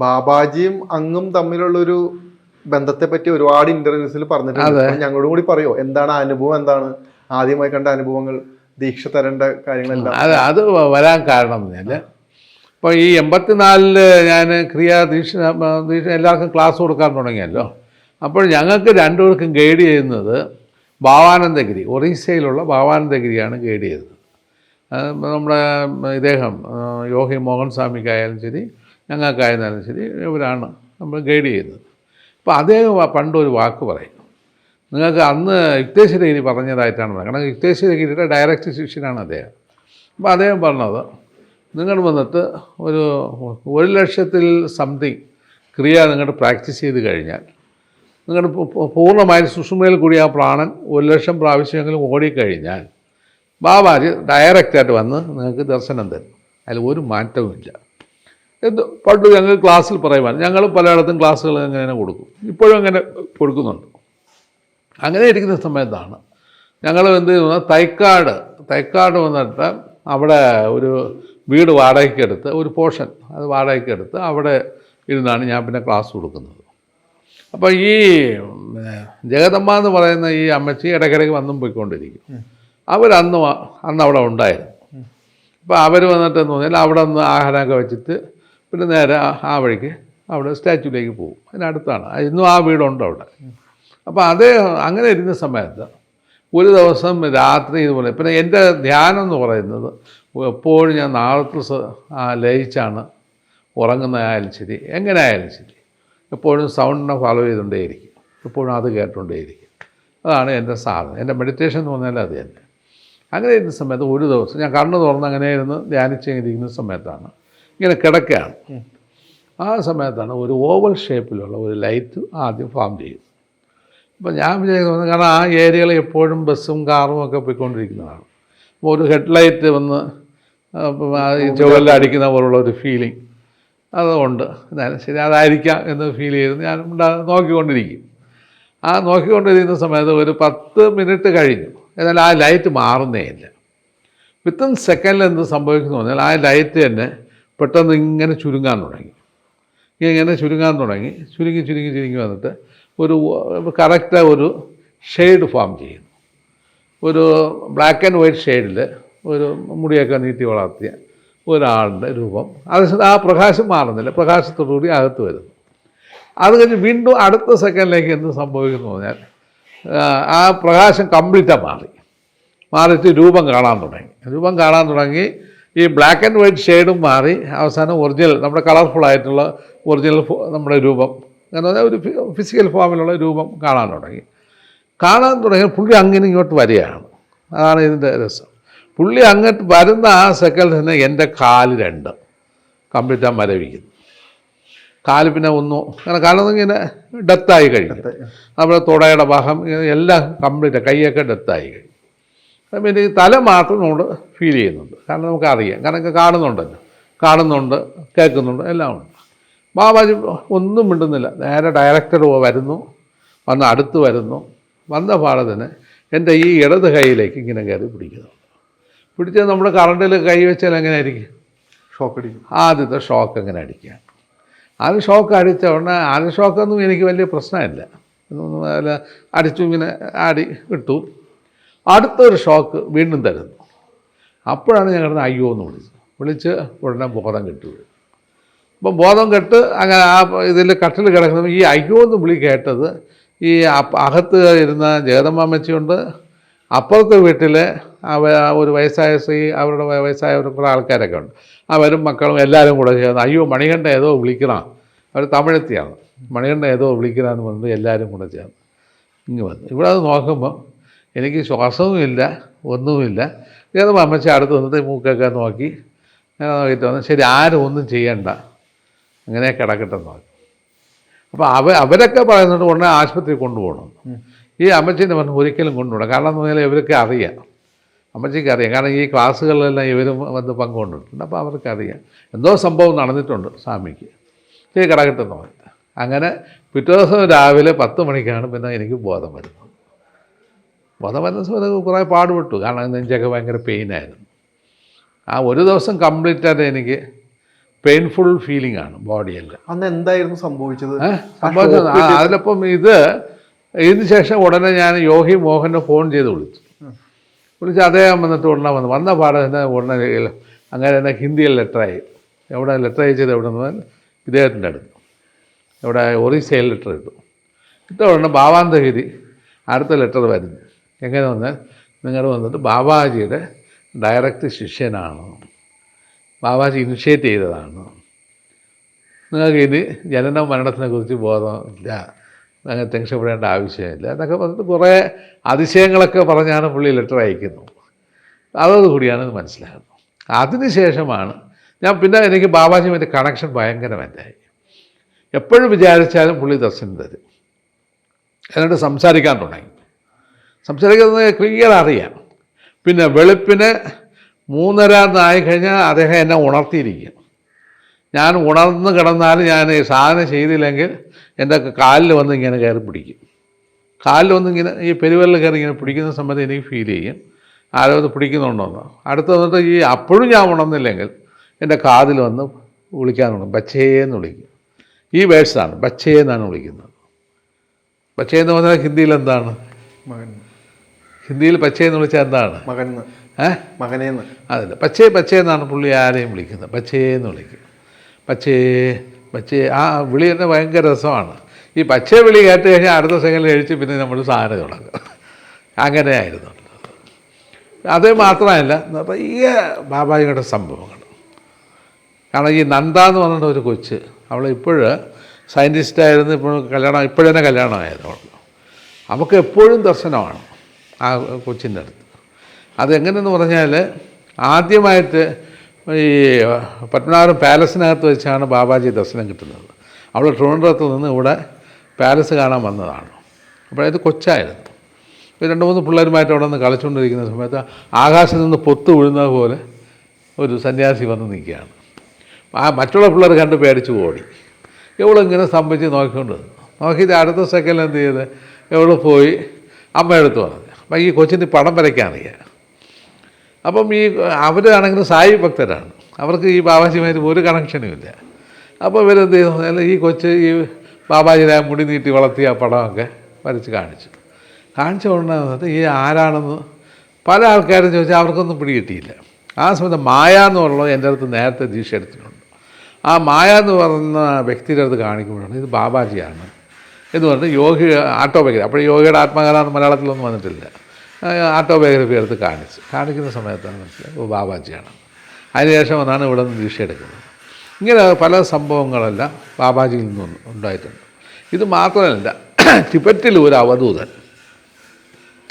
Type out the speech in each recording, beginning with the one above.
ബാബാജിയും അങ്ങും തമ്മിലുള്ളൊരു ബന്ധത്തെ പറ്റി ഒരുപാട് ഇന്റർവ്യൂസിൽ പറഞ്ഞിട്ടുണ്ട്. ഞങ്ങളോടും കൂടി പറയോ എന്താണ് അനുഭവം എന്താണ്? ആദ്യമായി കണ്ട അനുഭവങ്ങൾ ദീക്ഷ തരേണ്ട കാര്യങ്ങളെല്ലാം. അത് അത് വരാൻ കാരണം എന്ന് ഇപ്പോൾ ഈ എൺപത്തിനാലിൽ ഞാൻ ക്രിയാ ദീക്ഷ ദീക്ഷ എല്ലാവർക്കും ക്ലാസ് കൊടുക്കാൻ തുടങ്ങിയല്ലോ. അപ്പോൾ ഞങ്ങൾക്ക് രണ്ടുപേർക്കും ഗൈഡ് ചെയ്യുന്നത് ഭാവാനന്ദഗിരി ഒറീസയിലുള്ള ഭാവാനന്ദഗിരിയാണ് ഗൈഡ് ചെയ്തത്. നമ്മുടെ ഇദ്ദേഹം യോഗി മോഹൻ സ്വാമിക്കായാലും ശരി ഞങ്ങൾക്കായിരുന്നാലും ശരി ഇവരാണ് നമ്മൾ ഗൈഡ് ചെയ്യുന്നത്. അപ്പോൾ അദ്ദേഹം പണ്ടൊരു വാക്ക് പറയും. നിങ്ങൾക്ക് അന്ന് യുക്തേശ്വരഗിരി പറഞ്ഞതായിട്ടാണ് കാരണം യുക്തേശ്വരഗിരിയുടെ ഡയറക്റ്റ് ശിഷ്യനാണ് അദ്ദേഹം. അപ്പോൾ അദ്ദേഹം പറഞ്ഞത് നിങ്ങൾ വന്നിട്ട് ഒരു ഒരു ലക്ഷത്തിൽ സംതിങ് ക്രിയ നിങ്ങളുടെ പ്രാക്ടീസ് ചെയ്ത് കഴിഞ്ഞാൽ നിങ്ങളുടെ പൂർണമായും സുഷുമയിൽ കൂടി ആ പ്രാണൻ ഒരു ലക്ഷം പ്രാവശ്യമെങ്കിലും ഓടിക്കഴിഞ്ഞാൽ ബാബാജി ഡയറക്റ്റായിട്ട് വന്ന് നിങ്ങൾക്ക് ദർശനം തരും. അതിൽ ഒരു മാറ്റവുമില്ല. എന്ത്? പണ്ട് ഞങ്ങൾ ക്ലാസ്സിൽ പറയുവാൻ. ഞങ്ങൾ പലയിടത്തും ക്ലാസ്സുകൾ അങ്ങനെ കൊടുക്കും. ഇപ്പോഴും അങ്ങനെ കൊടുക്കുന്നുണ്ട്. അങ്ങനെ ഇരിക്കുന്ന സമയത്താണ്. ഞങ്ങൾ എന്ത് ചെയ്യുന്നത് തൈക്കാട് തൈക്കാട് വന്നിട്ട് അവിടെ ഒരു വീട് വാടകയ്ക്കെടുത്ത് ഒരു പോർഷൻ അത് വാടകയ്ക്കെടുത്ത് അവിടെ ഇരുന്നാണ് ഞാൻ പിന്നെ ക്ലാസ് കൊടുക്കുന്നത്. അപ്പോൾ ഈ ജഗതമ്മ ജഗദമ്മ എന്ന് പറയുന്ന ഈ അമ്മച്ചി ഇടയ്ക്കിടയ്ക്ക് വന്നും പോയിക്കൊണ്ടിരിക്കും. അവരന്ന് അന്ന് അവിടെ ഉണ്ടായിരുന്നു. അപ്പോൾ അവർ വന്നിട്ട് എന്ന് പറഞ്ഞാൽ അവിടെ നിന്ന് ആഹാരമൊക്കെ വെച്ചിട്ട് പിന്നെ നേരെ ആ- വഴിക്ക് അവിടെ സ്റ്റാച്യൂലേക്ക് പോകും. അതിനടുത്താണ്. ഇന്നും ആ വീടുണ്ട് അവിടെ. അപ്പോൾ അദ്ദേഹം അങ്ങനെ ഇരുന്ന സമയത്ത് ഒരു ദിവസം രാത്രി ഇതുപോലെ പിന്നെ എന്റെ ധ്യാനം എന്ന് പറയുന്നത് എപ്പോഴും ഞാൻ നാളത്തെ സ- ആ ലയിച്ചാണ് ഉറങ്ങുന്നതായാലും ശരി എങ്ങനെ ആയാലും ശരി എപ്പോഴും സൗണ്ടിനെ ഫോളോ ചെയ്തുകൊണ്ടേയിരിക്കും. എപ്പോഴും അത് കേട്ടുകൊണ്ടേയിരിക്കും. അതാണ് എന്റെ സാധനം. എന്റെ മെഡിറ്റേഷൻ എന്ന് പറഞ്ഞാൽ അത് തന്നെ. അങ്ങനെ ഇരുന്ന സമയത്ത് ഒരു ദിവസം ഞാൻ കണ്ണ് തുറന്ന് അങ്ങനെ ഇരുന്ന് ധ്യാനിച്ചിരിക്കുന്ന സമയത്താണ് ഇങ്ങനെ കിടക്കുകയാണ്. ആ സമയത്താണ് ഒരു ഓവൽ ഷേപ്പിലുള്ള ഒരു ലൈറ്റ് ആദ്യം ഫോം ചെയ്യും. അപ്പോൾ ഞാൻ വിചാരിക്കുന്നത് കാരണം ആ ഏരിയകളിൽ എപ്പോഴും ബസ്സും കാറും ഒക്കെ പോയിക്കൊണ്ടിരിക്കുന്നതാണ്. അപ്പോൾ ഒരു ഹെഡ്ലൈറ്റ് വന്ന് ആ, ഇപ്പം ആ ചുവലിൽ അടിക്കുന്ന പോലുള്ള ഒരു ഫീലിംഗ്. അതുകൊണ്ട് എന്നാലും ശരി അതായിരിക്കാം എന്ന് ഫീൽ ചെയ്ത് ഞാൻ നോക്കിക്കൊണ്ടിരിക്കും. ആ നോക്കിക്കൊണ്ടിരിക്കുന്ന സമയത്ത് ഒരു പത്ത് മിനിറ്റ് കഴിഞ്ഞു. എന്നാൽ ആ ലൈറ്റ് മാറുന്നേ ഇല്ല. വിത്തിൻ സെക്കൻഡിൽ എന്ത് സംഭവിക്കുന്നു പറഞ്ഞാൽ ആ ലൈറ്റ് തന്നെ പെട്ടെന്ന് ഇങ്ങനെ ചുരുങ്ങാൻ തുടങ്ങി. ഇങ്ങനെ ചുരുങ്ങാൻ തുടങ്ങി. ചുരുങ്ങി ചുരുങ്ങി ചുരുങ്ങി വന്നിട്ട് ഒരു കറക്റ്റ് ഒരു ഷെയ്ഡ് ഫോം ചെയ്യുന്നു. ഒരു ബ്ലാക്ക് ആൻഡ് വൈറ്റ് ഷെയ്ഡിൽ ഒരു മുടിയൊക്കെ നീട്ടി വളർത്തിയ ഒരാളുടെ രൂപം. അത് ആ പ്രകാശം മാറുന്നില്ല. പ്രകാശത്തോടുകൂടി അകത്ത് വരുന്നു. അത് കഴിഞ്ഞ് വീണ്ടും അടുത്ത സെക്കൻഡിലേക്ക് എന്ത് സംഭവിക്കുന്നു പറഞ്ഞാൽ ആ, പ്രകാശം കംപ്ലീറ്റാണ് മാറി. മാറിയിട്ട് രൂപം കാണാൻ തുടങ്ങി. രൂപം കാണാൻ തുടങ്ങി. ഈ ബ്ലാക്ക് ആൻഡ് വൈറ്റ് ഷെയ്ഡും മാറി അവസാനം ഒറിജിനൽ നമ്മുടെ കളർഫുൾ ആയിട്ടുള്ള ഒറിജിനൽ നമ്മുടെ രൂപം. എന്ന് പറഞ്ഞാൽ ഒരു ഫിസിക്കൽ ഫോമിലുള്ള രൂപം കാണാൻ തുടങ്ങി. കാണാൻ തുടങ്ങി പുള്ളി അങ്ങനെ ഇങ്ങോട്ട് വരികയാണ്. അതാണ് ഇതിന്റെ രസം. പുള്ളി അങ്ങോട്ട് വരുന്ന ആ സെക്കൻഡ് തന്നെ എന്റെ കാൽ രണ്ട്. കംപ്ലീറ്റ് ആ മരവിക്കുന്നു. കാൽ പിന്നെ ഒന്നു. അങ്ങനെ കാലം ഇങ്ങനെ ഡെത്തായി കഴിഞ്ഞു. നമ്മുടെ തുടയുടെ ഭാഗം ഇങ്ങനെ എല്ലാം കംപ്ലീറ്റ് കൈയൊക്കെ ഡെത്തായി കഴിഞ്ഞു. പിന്നെ ഈ തല മാത്രം നമ്മൾ ഫീൽ ചെയ്യുന്നുണ്ട്. കാരണം നമുക്കറിയാം. കാരണം കാണുന്നുണ്ടല്ലോ. കാണുന്നുണ്ട് കേൾക്കുന്നുണ്ട് എല്ലാം ഉണ്ട്. ബാബാജി ഒന്നും മിണ്ടുന്നില്ല. നേരെ ഡയറക്ടർ വരുന്നു. വന്ന് അടുത്ത് വരുന്നു. വന്ന പാടെ തന്നെ എന്റെ ഈ ഇടത് കൈയിലേക്ക് ഇങ്ങനെ കയറി പിടിക്കുന്നു പിടിച്ച് നമ്മൾ കറണ്ടിൽ കൈ വെച്ചാൽ എങ്ങനെ ആയിരിക്കും ഷോക്ക് അടിക്കും. ആദ്യത്തെ ഷോക്ക് എങ്ങനെ അടിക്കുക ആദ്യം ഷോക്ക് അടിച്ച ഉടനെ ആദ്യം ഷോക്കൊന്നും എനിക്ക് വലിയ പ്രശ്നമില്ല. അടിച്ചു ഇങ്ങനെ ആടി വിട്ടു അടുത്തൊരു ഷോക്ക് വീണ്ടും തരുന്നു. അപ്പോഴാണ് ഞങ്ങളുടെ അയ്യോ എന്ന് വിളിച്ചത്. വിളിച്ച് ഉടനെ ബോധം കെട്ടു. വീഴും അപ്പം ബോധം കെട്ട് അങ്ങനെ ആ ഇതിൽ കട്ടിൽ കിടക്കുന്ന ഈ അയ്യോ എന്ന് വിളി കേട്ടത് ഈ അകത്ത് ഇരുന്ന ജഗദമ്മച്ചയുണ്ട് അപ്പുറത്തെ വീട്ടിൽ അവ ഒരു വയസ്സായ സ്ത്രീ അവരുടെ വയസ്സായ ഒരു കുറേ ആൾക്കാരൊക്കെ ഉണ്ട്. അവരും മക്കളും എല്ലാവരും കൂടെ ചേർന്ന് അയ്യോ മണികണ്ഠ ഏതോ വിളിക്കണം അവർ തമിഴത്തിയാണ്. മണികണ്ഠ ഏതോ വിളിക്കണമെന്ന് പറഞ്ഞിട്ട് എല്ലാവരും കൂടെ ചേർന്ന് ഇങ്ങ് വന്നു. ഇവിടെ അത് നോക്കുമ്പോൾ എനിക്ക് ശ്വാസവുമില്ല ഒന്നുമില്ല. ഏതോ അമ്മച്ചി അടുത്ത് വന്നിട്ട് മൂക്കൊക്കെ നോക്കി. അങ്ങനെ നോക്കിയിട്ട് വന്നു. ശരി ആരും ഒന്നും ചെയ്യണ്ട. അങ്ങനെ കിടക്കട്ടെ നോക്കി പറഞ്ഞു. അപ്പോൾ അവ അവരൊക്കെ പറയുന്നുണ്ട് ഉടനെ ആശുപത്രി കൊണ്ടുപോകണം. ഈ അമ്മച്ചീന്റെ പറഞ്ഞു ഒരിക്കലും കൊണ്ടുപോകണം കാരണം എന്ന് പറഞ്ഞാൽ ഇവരൊക്കെ അറിയാം. അമ്മച്ചിക്ക് അറിയാം. കാരണം ഈ ക്ലാസ്സുകളിലെല്ലാം ഇവരും വന്ന് പങ്കുകൊണ്ടിട്ടുണ്ട്. അപ്പോൾ അവർക്കറിയാം. എന്തോ സംഭവം നടന്നിട്ടുണ്ട് സ്വാമിക്ക്. ശരി കിടക്കട്ടെ എന്ന് അങ്ങനെ പിറ്റേ ദിവസം രാവിലെ പത്ത് മണിക്കാണ് പിന്നെ എനിക്ക് ബോധം വരുന്നത്. ബോധം വരുന്ന സമയത്ത് കുറേ പാടുപെട്ടു. കാരണം നെഞ്ചൊക്കെ ഭയങ്കര പെയിനായിരുന്നു. ആ ഒരു ദിവസം കംപ്ലീറ്റ് ആയിട്ട് എനിക്ക് പെയിൻഫുൾ ഫീലിംഗ് ആണ് ബോഡിയെല്ലാം. അന്ന് എന്തായിരുന്നു സംഭവിച്ചത്? സംഭവിച്ചത് അതിലപ്പം ഇത് ഇതിന് ശേഷം ഉടനെ ഞാൻ യോഗി മോഹനെ ഫോൺ ചെയ്ത് വിളിച്ചു. വിളിച്ച് അദ്ദേഹം വന്നിട്ട് ഉടനെ വന്നു വന്ന പാടെ ഉടനെ അങ്ങനെ തന്നെ ഹിന്ദിയിൽ ലെറ്ററായി എവിടെ ലെറ്റർ അയച്ചത് എവിടെ നിന്ന് ഇദ്ദേഹത്തിന്റെ അടുത്ത്. ഇവിടെ ഒറീസയിൽ ലെറ്റർ ഇട്ടു. ഇട്ട ഉടനെ ബാബാന്തഗിരി അടുത്ത ലെറ്റർ വരുന്നു. എങ്ങനെ വന്നാൽ നിങ്ങൾ വന്നത് ബാബാജിയുടെ ഡയറക്റ്റ് ശിഷ്യനാണ്. ബാബാജി ഇനിഷ്യേറ്റ് ചെയ്തതാണ്. നിങ്ങൾക്ക് ഇനി ജനന മരണത്തിനെ കുറിച്ച് ബോധമില്ല. അങ്ങനെ ടെൻഷൻ ആവശ്യമില്ല. എന്നൊക്കെ പറഞ്ഞിട്ട് കുറേ അതിശയങ്ങളൊക്കെ പറഞ്ഞാണ് പുള്ളി ലെറ്റർ അയക്കുന്നത്. അതോടുകൂടിയാണ് ഇത് മനസ്സിലാകുന്നത്. അതിനുശേഷമാണ് ഞാൻ പിന്നെ എനിക്ക് ബാബാജിയുമായിട്ട് കണക്ഷൻ ഭയങ്കരമല്ലായി എപ്പോഴും വിചാരിച്ചാലും പുള്ളി ദർശനം തരും. എന്നിട്ട് സംസാരിക്കാൻ തുടങ്ങി. സംസാരിക്കുന്നത് ക്ലിയർ അറിയാം. പിന്നെ വെളുപ്പിന് മൂന്നര എന്നായി കഴിഞ്ഞാൽ അദ്ദേഹം എന്നെ ഉണർത്തിയിരിക്കും. ഞാൻ ഉണർന്ന് കിടന്നാൽ ഞാൻ ഈ സാധനം ചെയ്തില്ലെങ്കിൽ എന്റെ കാലിൽ വന്ന് ഇങ്ങനെ കയറി പിടിക്കും. കാലിൽ വന്ന് ഇങ്ങനെ ഈ പെരുവെള്ളിൽ കയറി ഇങ്ങനെ പിടിക്കുന്ന സമയത്ത് എനിക്ക് ഫീൽ ചെയ്യും. ആരോ അത് പിടിക്കുന്നുണ്ടോന്ന്. അടുത്ത് വന്നിട്ട് ഈ അപ്പോഴും ഞാൻ ഉണർന്നില്ലെങ്കിൽ എന്റെ കാതിൽ വന്ന് വിളിക്കാനുണ്ട്. ബച്ചേന്ന് വിളിക്കും. ഈ വേഴ്സാണ്. ബച്ചേ എന്നാണ് വിളിക്കുന്നത്. ബച്ചേ എന്ന് പറഞ്ഞാൽ ഹിന്ദിയിൽ എന്താണ്? മകൻ. ഹിന്ദിയിൽ പച്ചേ എന്ന് വിളിച്ചാൽ എന്താണ്? മകൻ ഏഹ് മകനേന്ന്. അതല്ല. പച്ചേ പച്ചേ എന്നാണ് പുള്ളി ആരെയും വിളിക്കുന്നത്. പച്ചേ എന്ന് വിളിക്കും. പച്ചേ പച്ചേ. ആ വിളി തന്നെ ഭയങ്കര രസമാണ്. ഈ പച്ചേ വിളി കേട്ട് കഴിഞ്ഞാൽ അടുത്ത സെക്കൻഡിൽ കഴിച്ച് പിന്നെ നമ്മൾ സാധനം തുടങ്ങും. അങ്ങനെയായിരുന്നു അതേ മാത്രമല്ല നിറയെ ബാബാജിയുടെ സംഭവങ്ങൾ. കാരണം ഈ നന്ദ എന്ന് പറഞ്ഞിട്ട് ഒരു കൊച്ച് അവൾ ഇപ്പോഴ് സയന്റിസ്റ്റായിരുന്നു ഇപ്പോൾ കല്യാണം ഇപ്പോഴന്നെ കല്യാണമായിരുന്നു. അവൾക്ക് അവൾക്ക് എപ്പോഴും ദർശനമാണ്. ആ കൊച്ചിന്റെ അടുത്ത്. അതെങ്ങനെയെന്ന് പറഞ്ഞാൽ ആദ്യമായിട്ട് ഈ പത്മനാഭപുരം പാലസിനകത്ത് വെച്ചാണ് ബാബാജി ദർശനം കിട്ടുന്നത്. അവിടെ ട്രിവാൻഡ്രത്ത് നിന്ന് ഇവിടെ പാലസ് കാണാൻ വന്നതാണ്. അപ്പോഴത് കൊച്ചായിരുന്നു. രണ്ട് മൂന്ന് പിള്ളേരുമായിട്ട് അവിടെ നിന്ന് കളിച്ചുകൊണ്ടിരിക്കുന്ന സമയത്ത് ആകാശത്ത് നിന്ന് പൊത്ത് വീഴുന്നത് പോലെ ഒരു സന്യാസി വന്ന് നിൽക്കുകയാണ്. ആ മറ്റുള്ള പിള്ളേർ കണ്ട് പേടിച്ച് ഓടി. ഇവളിങ്ങനെ സംഭവിച്ച് നോക്കിക്കൊണ്ട്. നോക്കിയിട്ട് അടുത്ത സെക്കൻഡ് എന്ത് ചെയ്ത്? ഇവൾ പോയി അമ്മയെടുത്ത് അപ്പം ഈ കൊച്ചിന് പടം വരയ്ക്കാൻ അറിയാം. അപ്പം ഈ അവരാണെങ്കിലും സായി ഭക്തരാണ്. അവർക്ക് ഈ ബാബാജിയുമായിട്ട് ഒരു കണക്ഷനും ഇല്ല. അപ്പോൾ ഇവരെന്ത് ചെയ്തു? ഈ കൊച്ച് ഈ ബാബാജിനെ മുടി നീട്ടി വളർത്തിയ പടമൊക്കെ വരച്ച് കാണിച്ചു. കാണിച്ച ഉടനെ ഈ ആരാണെന്ന് പല ആൾക്കാരും ചോദിച്ചാൽ അവർക്കൊന്നും പിടികിട്ടിയില്ല ആ സമയത്ത് മായ എന്ന് പറയുന്നത് എന്റെ അടുത്ത് നേരത്തെ ദീക്ഷ എടുത്തിട്ടുണ്ട് ആ മായ എന്ന് പറയുന്ന വ്യക്തിയുടെ അടുത്ത് കാണിക്കുമ്പോഴാണ് ഇത് ബാബാജിയാണ്. എന്ന് പറഞ്ഞ് യോഗി ആട്ടോബയോഗ്രഫി അപ്പോൾ യോഗയുടെ ആത്മകഥ മലയാളത്തിലൊന്നും വന്നിട്ടില്ല. ആട്ടോബയോഗ്രഫി എടുത്ത് കാണിച്ചു. കാണിക്കുന്ന സമയത്താണ് മനസ്സിലായത്. ബാബാജിയാണ്. അതിനുശേഷം വന്നാണ് ഇവിടെ നിന്ന് ദീക്ഷ എടുക്കുന്നത്. ഇങ്ങനെ പല സംഭവങ്ങളെല്ലാം ബാബാജിയിൽ നിന്നും ഉണ്ടായിട്ടുണ്ട്. ഇത് മാത്രമല്ല ടിബറ്റിൽ ഒരു അവധൂതൻ.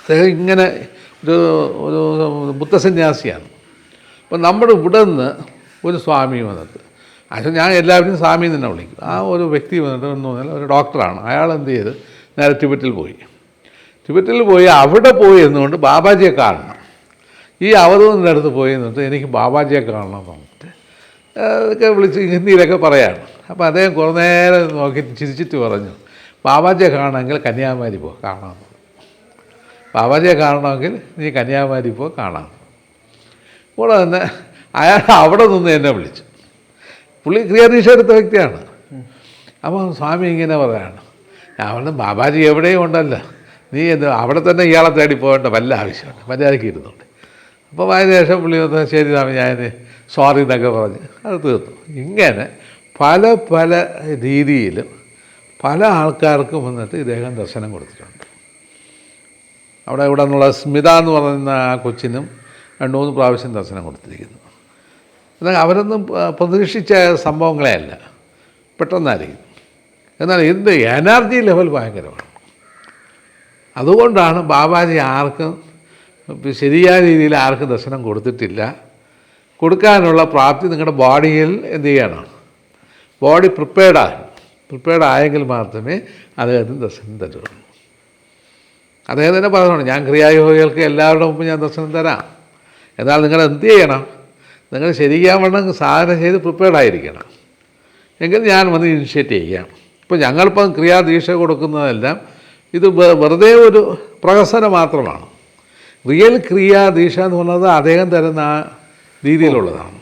അദ്ദേഹം ഇങ്ങനെ ഒരു ഒരു ബുദ്ധസന്യാസിയാണ്. അപ്പം നമ്മുടെ ഇവിടെ നിന്ന് ഒരു സ്വാമി വന്നിട്ട് പക്ഷേ ഞാൻ എല്ലാവരും സ്വാമി തന്നെ വിളിക്കും. ആ ഒരു വ്യക്തി വന്നിട്ട് എന്ന് പറഞ്ഞാൽ ഒരു ഡോക്ടറാണ്. അയാൾ എന്ത് ചെയ്ത്? നേരെ ടിബറ്റിൽ പോയി. ടിബറ്റിൽ പോയി അവിടെ പോയി എന്നുകൊണ്ട് ബാബാജിയെ കാണണം. ഈ അവധൂതിന്റെ അടുത്ത് പോയി എന്നിട്ട് എനിക്ക് ബാബാജിയെ കാണണം എന്ന് പറഞ്ഞിട്ട് അതൊക്കെ വിളിച്ച് ഹിന്ദിയിലൊക്കെ പറയാണ്. അപ്പോൾ അദ്ദേഹം കുറേ നേരം നോക്കി ചിരിച്ചിട്ട് പറഞ്ഞു ബാബാജിയെ കാണണമെങ്കിൽ കന്യാകുമാരി പോ കാണാമെന്ന് ബാബാജിയെ കാണണമെങ്കിൽ നീ കന്യാകുമാരി പോ കാണാം. കൂടെ തന്നെ അയാൾ അവിടെ നിന്ന് എന്നെ വിളിച്ചു. പുള്ളി ക്രിയാദീക്ഷ എടുത്ത വ്യക്തിയാണ്. അപ്പോൾ സ്വാമി ഇങ്ങനെ പറയാണ് പറഞ്ഞു ബാബാജി എവിടെയും ഉണ്ടല്ലോ. നീ എന്ത് അവിടെ തന്നെ ഇയാളെ തേടി പോകേണ്ട വല്ല ആവശ്യമുണ്ട്. മര്യാദയ്ക്ക് ഇരുന്നുണ്ട് അപ്പോൾ അതിന് ശേഷം പുള്ളി വന്ന് ശരി സ്വാമി ഞാൻ സോറി എന്നൊക്കെ പറഞ്ഞ് അത് തീർന്നു ഇങ്ങനെ പല പല രീതിയിലും പല ആൾക്കാർക്കും വന്നിട്ട് ഇദ്ദേഹം ദർശനം കൊടുത്തിട്ടുണ്ട്. അവിടെ ഇവിടെ നിന്നുള്ള സ്മിത എന്ന് പറയുന്ന ആ കൊച്ചിനും രണ്ട് മൂന്ന് പ്രാവശ്യം ദർശനം കൊടുത്തിരിക്കുന്നു. അവരൊന്നും പ്രതീക്ഷിച്ച സംഭവങ്ങളെ അല്ല. പെട്ടെന്നായിരിക്കും. എന്നാൽ ഇതിന്റെ എനർജി ലെവൽ ഭയങ്കരമാണ്. അതുകൊണ്ടാണ് ബാബാജി ആർക്കും ശരിയായ രീതിയിൽ ആർക്കും ദർശനം കൊടുത്തിട്ടില്ല. കൊടുക്കാനുള്ള പ്രാപ്തി നിങ്ങളുടെ ബോഡിയിൽ എന്ത് ചെയ്യണം? ബോഡി പ്രിപ്പയർഡാകും പ്രിപ്പയർഡ് ആയെങ്കിൽ മാത്രമേ അദ്ദേഹത്തിന് ദർശനം തരുള്ളൂ. അദ്ദേഹം തന്നെ പറഞ്ഞോളൂ ഞാൻ ക്രിയായോഗികൾക്ക് എല്ലാവരുടെ മുമ്പ് ഞാൻ ദർശനം തരാം. എന്നാൽ നിങ്ങൾ എന്ത് ചെയ്യണം? നിങ്ങൾ ശരിയാൻ വേണം സാധനം ചെയ്ത് പ്രിപ്പയർഡ് ആയിരിക്കണം. എങ്കിൽ ഞാൻ വന്ന് ഇനിഷ്യേറ്റ് ചെയ്യാം. ഇപ്പോൾ ഞങ്ങളിപ്പം ക്രിയാദീക്ഷ കൊടുക്കുന്നതെല്ലാം ഇത് വെറുതെ ഒരു പ്രഹസനം മാത്രമാണ്. റിയൽ ക്രിയാദീക്ഷ എന്ന് പറഞ്ഞത് അദ്ദേഹം തരുന്ന ആ രീതിയിലുള്ളതാണ്.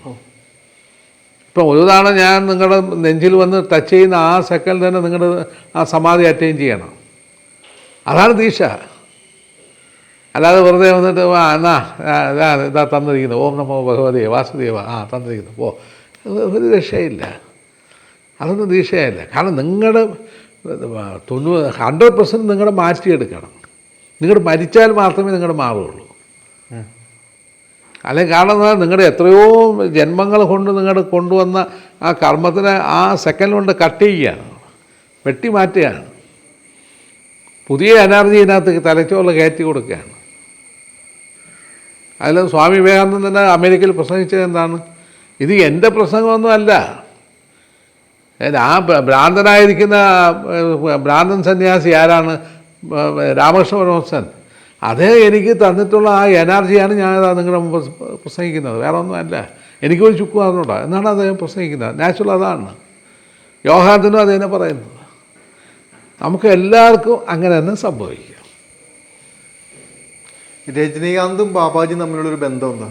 ഇപ്പം ഒരു തവണ ഞാൻ നിങ്ങളുടെ നെഞ്ചിൽ വന്ന് ടച്ച് ചെയ്യുന്ന ആ സെക്കൻഡ് തന്നെ നിങ്ങളുടെ ആ സമാധി അറ്റൈൻ ചെയ്യണം. അതാണ് ദീക്ഷ. അല്ലാതെ വെറുതെ വന്നിട്ട് ആ എന്നാ ഇതാ ഇതാ തന്നിരിക്കുന്നു. ഓം നമോ ഭഗവതി വാസുദേവ ആ തന്നിരിക്കുന്നു. ഓ ഒരു രക്ഷയില്ല. അതൊന്നും ദീക്ഷയല്ല കാരണം നിങ്ങളുടെ തൊണ്ണൂറ് ഹൺഡ്രഡ് പെർസെന്റ് നിങ്ങളുടെ മാറ്റിയെടുക്കണം. നിങ്ങൾ മരിച്ചാൽ മാത്രമേ നിങ്ങളുടെ മാറുകയുള്ളൂ അല്ലെങ്കിൽ കാരണം നിങ്ങളുടെ എത്രയോ ജന്മങ്ങൾ കൊണ്ട് നിങ്ങൾ കൊണ്ടുവന്ന ആ കർമ്മത്തിനെ ആ സെക്കൻഡ് കൊണ്ട് കട്ട് ചെയ്യുകയാണ്. വെട്ടി മാറ്റുകയാണ് പുതിയ എനർജി ഇതിനകത്ത് തലച്ചോറിൽ കയറ്റി കൊടുക്കുകയാണ്. അതിൽ സ്വാമി വിവേകാനന്ദൻ അമേരിക്കയിൽ പ്രസംഗിച്ചത് എന്താണ്? ഇത് എന്റെ പ്രസംഗമൊന്നും അല്ല. ആ ഭ്ര- ഭ്രാന്തനായിരിക്കുന്ന ഭ്രാന്തൻ സന്യാസി ആരാണ്? രാമകൃഷ്ണ പരമഹംസൻ. അതേ എനിക്ക് തന്നിട്ടുള്ള ആ എനർജിയാണ് ഞാൻ നിങ്ങളുടെ മുമ്പ് പ്രസംഗിക്കുന്നത്. വേറെ ഒന്നുമല്ല എനിക്ക് ഒരു ചുക്കും അറിഞ്ഞൂടാ എന്നാണ് അദ്ദേഹം പ്രസംഗിക്കുന്നത്. നാച്ചുറൽ അതാണ്. യോഗാന്തനും അത് തന്നെ പറയുന്നത്. നമുക്ക് എല്ലാവർക്കും അങ്ങനെ തന്നെ സംഭവിക്കും. രജനീകാന്തും ബാബാജിയും തമ്മിലുള്ള ഒരു ബന്ധം എന്താ?